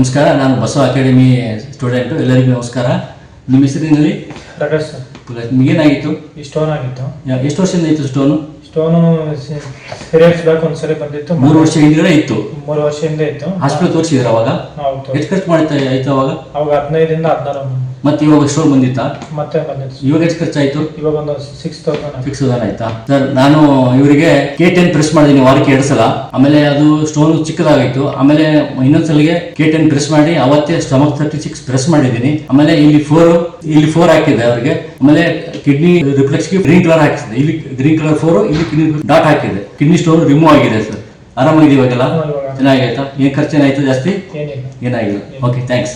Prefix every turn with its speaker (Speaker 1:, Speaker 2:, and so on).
Speaker 1: ನಮಸ್ಕಾರ ನಾನು Basava academy student ಎಲ್ಲರಿಗೂ ನಮಸ್ಕಾರ. ನಿಮ್ಮ ಹೆಸರಿನಲ್ಲಿ ನಿಮಗೇನಾಗಿತ್ತು
Speaker 2: ಈ ಸ್ಟೋನ್ ಆಗಿತ್ತು.
Speaker 1: ಎಷ್ಟು ವರ್ಷದಿಂದ ಇತ್ತು ಸ್ಟೋನು
Speaker 2: ಸ್ಟೋನು ಪೀರಿಯಡ್ಸ್ ಬ್ಯಾಕ್ ಒಂದ್ಸರಿ ಬಂದಿತ್ತು.
Speaker 1: ಮೂರು ವರ್ಷ ಹಿಂದೆ ಇತ್ತು.
Speaker 2: ಮೂರು ವರ್ಷದಿಂದ ಇತ್ತು.
Speaker 1: ಹಾಸ್ಪಿಟಲ್ ತೋರಿಸಿದ್ರ ಅವಾಗ?
Speaker 2: ಹೌದು
Speaker 1: ಎಷ್ಟು ಖರ್ಚು ಮಾಡ್ತಾ ಆಯ್ತು ಅವಾಗ?
Speaker 2: ಅವಾಗ ಹದಿನೈದರಿಂದ ಹದಿನಾರು
Speaker 1: ಮತ್ತೆ ಇವಾಗ ಶೋ ಬಂದಿತ್ತಾ?
Speaker 2: ಮತ್ತೆ ಬಂದಿತ್ತು
Speaker 1: ಇವಾಗ ಎಷ್ಟು ಖರ್ಚಾಯ್ತು?
Speaker 2: ಇವಾಗ ಒಂದು ಸಿಕ್ಸ್ ತೌಸಂಡ್
Speaker 1: ಫಿಕ್ಸ್ ಆಯ್ತಾ? ಸರ್ ನಾನು ಇವರಿಗೆ ಕೆ ಟೆನ್ ಪ್ರೆಸ್ ಮಾಡಿದ್ದೀನಿ ವಾರಕ್ಕೆ ಎರಡು ಸಲ. ಆಮೇಲೆ ಅದು ಸ್ಟೋನ್ ಚಿಕ್ಕದಾಗಿತ್ತು ಆಮೇಲೆ ಇನ್ನೊಂದ್ಸಲಿಗೆ ಕೆ ಟೆನ್ ಪ್ರೆಸ್ ಮಾಡಿ ಅವತ್ತೇ ಸ್ಟಮಕ್ ತರ್ಟಿ ಸಿಕ್ಸ್ ಪ್ರೆಸ್ ಮಾಡಿದ್ದೀನಿ. ಆಮೇಲೆ ಇಲ್ಲಿ ಫೋರ್ ಇಲ್ಲಿ ಫೋರ್ ಹಾಕಿದೆ ಅವರಿಗೆ. ಆಮೇಲೆ ಕಿಡ್ನಿ ರಿಫ್ಲೆಕ್ಸ್ಗೆ ಗ್ರೀನ್ ಕಲರ್ ಹಾಕಿದೆ ಇಲ್ಲಿ ಗ್ರೀನ್ ಕಲರ್ ಫೋರ್ ಇಲ್ಲಿ ಕಿಡ್ನಿ ಡಾಟ್ ಹಾಕಿದೆ ಕಿಡ್ನಿ ಸ್ಟೋನ್ ರಿಮೂವ್ ಆಗಿದೆ ಸರ್ ಆರಾಮಾಗಿದೆ ಇವಾಗೆಲ್ಲ ಚೆನ್ನಾಗಾಯ್ತಾ? ಏನು ಖರ್ಚು ಏನಾಯ್ತು
Speaker 2: ಜಾಸ್ತಿ
Speaker 1: ಏನಾಗಿಲ್ಲ. Okay thanks.